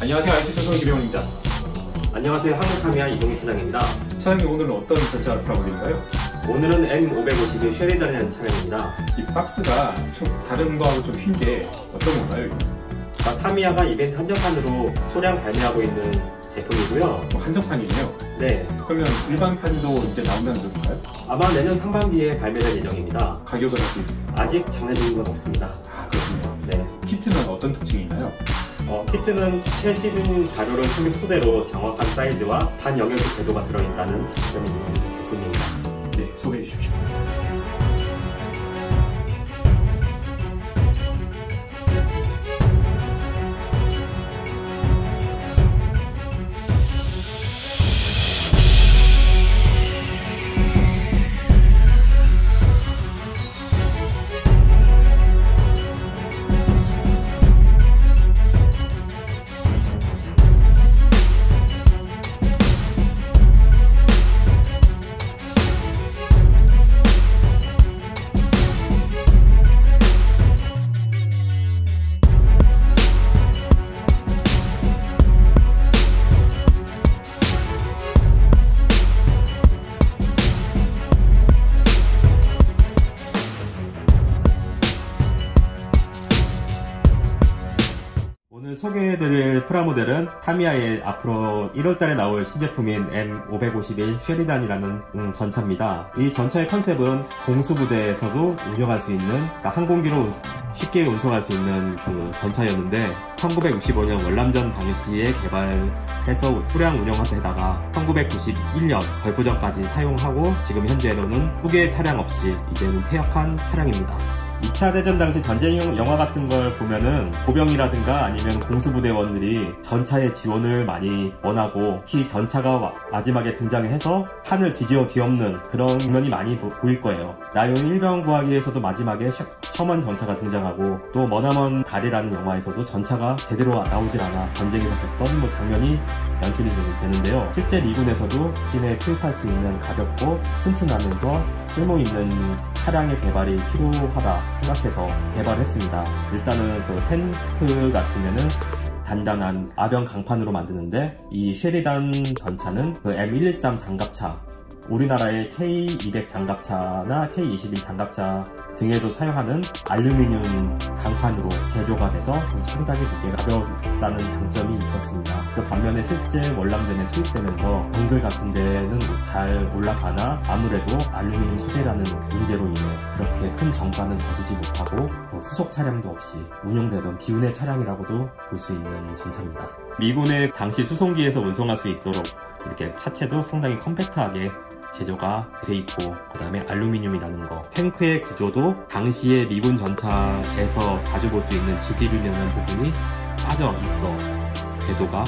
안녕하세요. IT 소송 김영입니다. 안녕하세요. 한국카미아 이동희 차장입니다. 차장님 오늘은 어떤 전차를 팔아드릴까요? 오늘은 M552 쉐리단이라는 차량입니다. 이 박스가 좀 다른 거하고 좀휜게 어떤 건가요? 아, 타미야가 이벤트 한정판으로 소량 발매하고 있는 제품이고요. 뭐 한정판이네요. 네, 그러면 일반판도 이제 나온다는 건가요? 아마 내년 상반기에 발매될 예정입니다. 가격은? 아직 정해진 건 없습니다. 아 그렇군요. 네, 키트는 어떤 특징이 있나요? 어, 키트는 최신 자료를 통일 토대로 정확한 사이즈와 반영역의 궤도가 들어있다는 장점이 있는 제품입니다. 네, 소개해 주십시오. 소개해드릴 프라모델은 타미야의 앞으로 1월달에 나올 신제품인 M551 쉐리단이라는 음, 전차입니다. 이 전차의 컨셉은 공수부대에서도 운영할 수 있는 그러니까 항공기로 쉽게 운송할 수 있는 그 전차였는데 1965년 월남전 당시에 개발해서 소량 운영하다가 1991년 걸프전까지 사용하고 지금 현재로는 후계 차량 없이 이제는 퇴역한 차량입니다. 2차 대전 당시 전쟁 영화 같은 걸 보면은 보병이라든가 아니면 공수부대원들이 전차의 지원을 많이 원하고 티 전차가 마- 마지막에 등장해서 판을 뒤집어 뒤엎는 그런 장면이 많이 보, 보일 거예요. 나용 일병 구하기에서도 마지막에 셔, 셔먼 전차가 등장하고 또 머나먼 달이라는 영화에서도 전차가 제대로 나오질 않아 전쟁에서 졌던 뭐 장면이 연출이 되는데요. 실제 미군에서도 진에 투입할 수 있는 가볍고 튼튼하면서 쓸모있는 차량의 개발이 필요하다 생각해서 개발했습니다. 일단은 그 탱크 같으면은 단단한 아병 강판으로 만드는데 이 쉐리단 전차는 그 M113 장갑차 우리나라의 K200 장갑차나 K21 장갑차 등에도 사용하는 알루미늄 강판으로 제조가 돼서 상당히 무게가 가벼웠다는 장점이 있었습니다. 그 반면에 실제 월남전에 투입되면서 정글 같은 데는 잘 올라가나 아무래도 알루미늄 소재라는 문제로 인해 그렇게 큰 정가는 거두지 못하고 그 후속 차량도 없이 운용되던 비운의 차량이라고도 볼 수 있는 전차입니다. 미군의 당시 수송기에서 운송할 수 있도록 이렇게 차체도 상당히 컴팩트하게 제조가 돼 있고 그 다음에 알루미늄이라는 거 탱크의 구조도 당시의 미군 전차에서 자주 볼 수 있는 지지륜이라는 부분이 빠져 있어 궤도가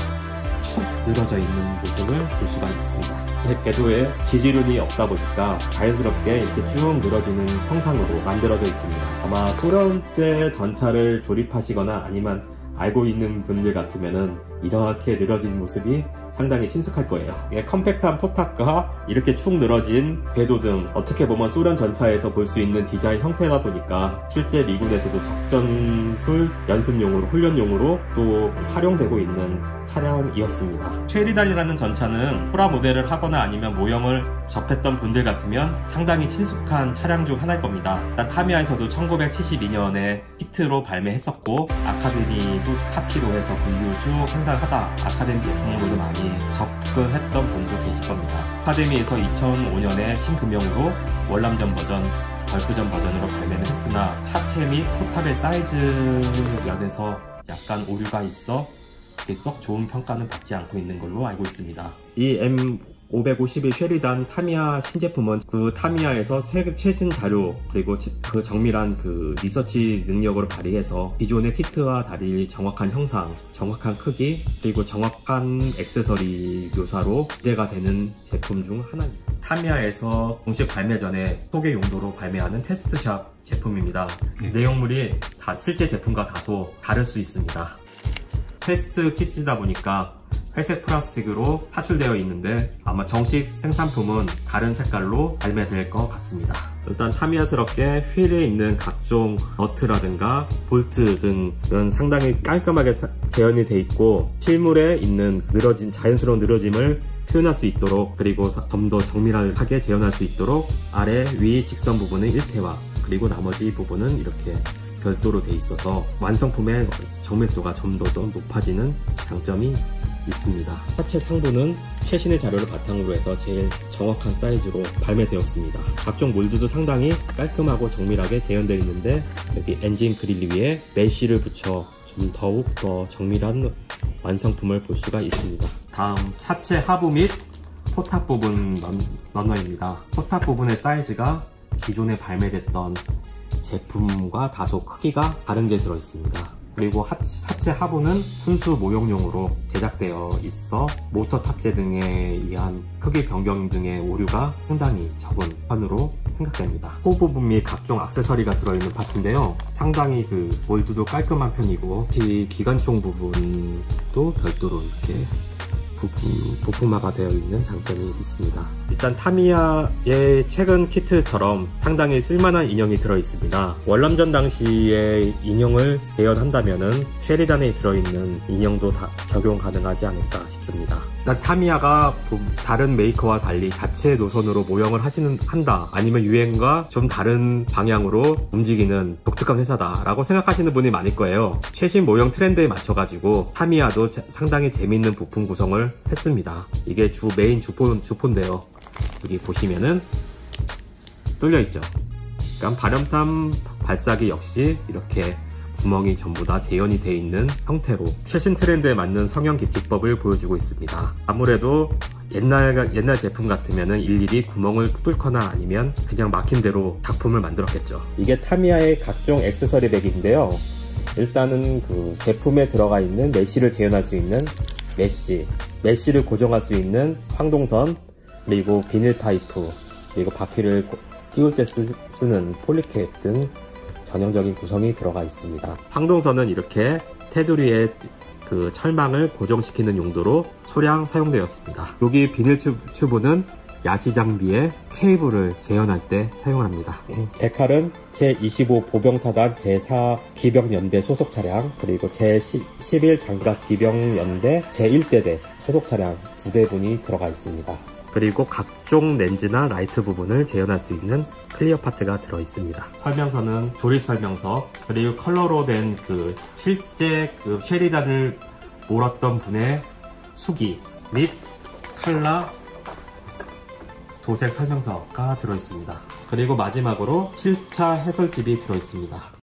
축 늘어져 있는 모습을 볼 수가 있습니다. 이 궤도에 지지륜이 없다 보니까 자연스럽게 이렇게 쭉 늘어지는 형상으로 만들어져 있습니다. 아마 소련제 전차를 조립하시거나 아니면 알고 있는 분들 같으면은 이렇게 늘어진 모습이 상당히 친숙할 거예요. 이게 컴팩트한 포탑과 이렇게 축 늘어진 궤도 등 어떻게 보면 소련 전차에서 볼 수 있는 디자인 형태다 보니까 실제 미군에서도 적전술 연습용으로 훈련용으로 또 활용되고 있는 차량이었습니다. 쉐리단이라는 전차는 프라 모델을 하거나 아니면 모형을 접했던 분들 같으면 상당히 친숙한 차량 중 하나일 겁니다. 일단 타미야에서도 1972년에 히트로 발매했었고 아카데미도 카피로 해서 그 이후 쭉 생산하다 아카데미 제품으로도 많이 접근했던 분도 계실 겁니다. 아카데미에서 2005년에 신금형으로 월남전 버전, 걸프전 버전으로 발매를 했으나 차체 및 포탑의 사이즈 면에서 약간 오류가 있어 썩 좋은 평가는 받지 않고 있는 걸로 알고 있습니다. 이 M551 쉐리단 타미야 신제품은 그 타미야에서 새- 최신 자료 그리고 치- 그 정밀한 그 리서치 능력을 발휘해서 기존의 키트와 달리 정확한 형상, 정확한 크기 그리고 정확한 액세서리 묘사로 기대가 되는 제품 중 하나입니다. 타미야에서 공식 발매 전에 소개 용도로 발매하는 테스트샵 제품입니다. 네. 내용물이 다 실제 제품과 다소 다를 수 있습니다. 테스트 키트이다 보니까 회색 플라스틱으로 타출되어 있는데 아마 정식 생산품은 다른 색깔로 발매될 것 같습니다. 일단 타미야스럽게 휠에 있는 각종 너트라든가 볼트 등은 상당히 깔끔하게 사- 재현이 돼 있고 실물에 있는 늘어진 자연스러운 늘어짐을 표현할 수 있도록 그리고 좀 더 정밀하게 재현할 수 있도록 아래 위 직선 부분은 일체화 그리고 나머지 부분은 이렇게 별도로 돼 있어서 완성품의 정밀도가 좀 더 높아지는 장점이 있습니다. 하체 상부는 최신의 자료를 바탕으로 해서 제일 정확한 사이즈로 발매되었습니다. 각종 몰드도 상당히 깔끔하고 정밀하게 재현되어 있는데 여기 엔진 그릴 위에 메쉬를 붙여 좀 더욱 더 정밀한 완성품을 볼 수가 있습니다. 다음 차체 하부 및 포탑 부분 런, 러너입니다. 포탑 부분의 사이즈가 기존에 발매됐던 제품과 다소 크기가 다른 게 들어있습니다. 그리고 하, 하체 하부는 순수 모형용으로 제작되어 있어 모터 탑재 등에 의한 크기 변경 등의 오류가 상당히 적은 편으로 생각됩니다. 호 부분 및 각종 액세서리가 들어있는 파트인데요. 상당히 그 몰드도 깔끔한 편이고 특히 기관총 부분도 별도로 이렇게 부품, 부품화가 되어 있는 장점이 있습니다. 일단 타미야의 최근 키트처럼 상당히 쓸만한 인형이 들어 있습니다. 월남전 당시의 인형을 재현한다면은 쉐리단에 들어있는 인형도 다 적용 가능하지 않을까 싶습니다. 일단 타미야가 다른 메이커와 달리 자체 노선으로 모형을 하시는 한다 아니면 유행과 좀 다른 방향으로 움직이는 독특한 회사다라고 생각하시는 분이 많을 거예요. 최신 모형 트렌드에 맞춰가지고 타미야도 자- 상당히 재밌는 부품 구성을 했습니다. 이게 주 메인 주포 주포인데요. 여기 보시면은 뚫려 있죠. 그러니까 발염탄 발사기 역시 이렇게 구멍이 전부 다 재현이 되어 있는 형태로 최신 트렌드에 맞는 성형 기법을 보여주고 있습니다. 아무래도 옛날 옛날 제품 같으면은 일일이 구멍을 뚫거나 아니면 그냥 막힌 대로 작품을 만들었겠죠. 이게 타미야의 각종 액세서리 백인데요. 일단은 그 제품에 들어가 있는 메쉬를 재현할 수 있는 메쉬, 메쉬를 고정할 수 있는 황동선, 그리고 비닐 파이프, 그리고 바퀴를 고- 띄울 때 쓰, 는 폴리캡 등 전형적인 구성이 들어가 있습니다. 황동선은 이렇게 테두리에 그 철망을 고정시키는 용도로 소량 사용되었습니다. 여기 비닐 튜- 튜브는 야시 장비에 케이블을 재현할 때 사용합니다. 데칼은 제25 보병사단 제4 기병연대 소속 차량 그리고 제11 장갑 기병연대 제1대대 소속 차량 두 대분이 들어가 있습니다. 그리고 각종 렌즈나 라이트 부분을 재현할 수 있는 클리어 파트가 들어 있습니다. 설명서는 조립 설명서 그리고 컬러로 된 그 실제 그 쉐리단을 몰았던 분의 수기 및 칼라 도색 설명서가 들어 있습니다. 그리고 마지막으로 7차 해설집이 들어 있습니다.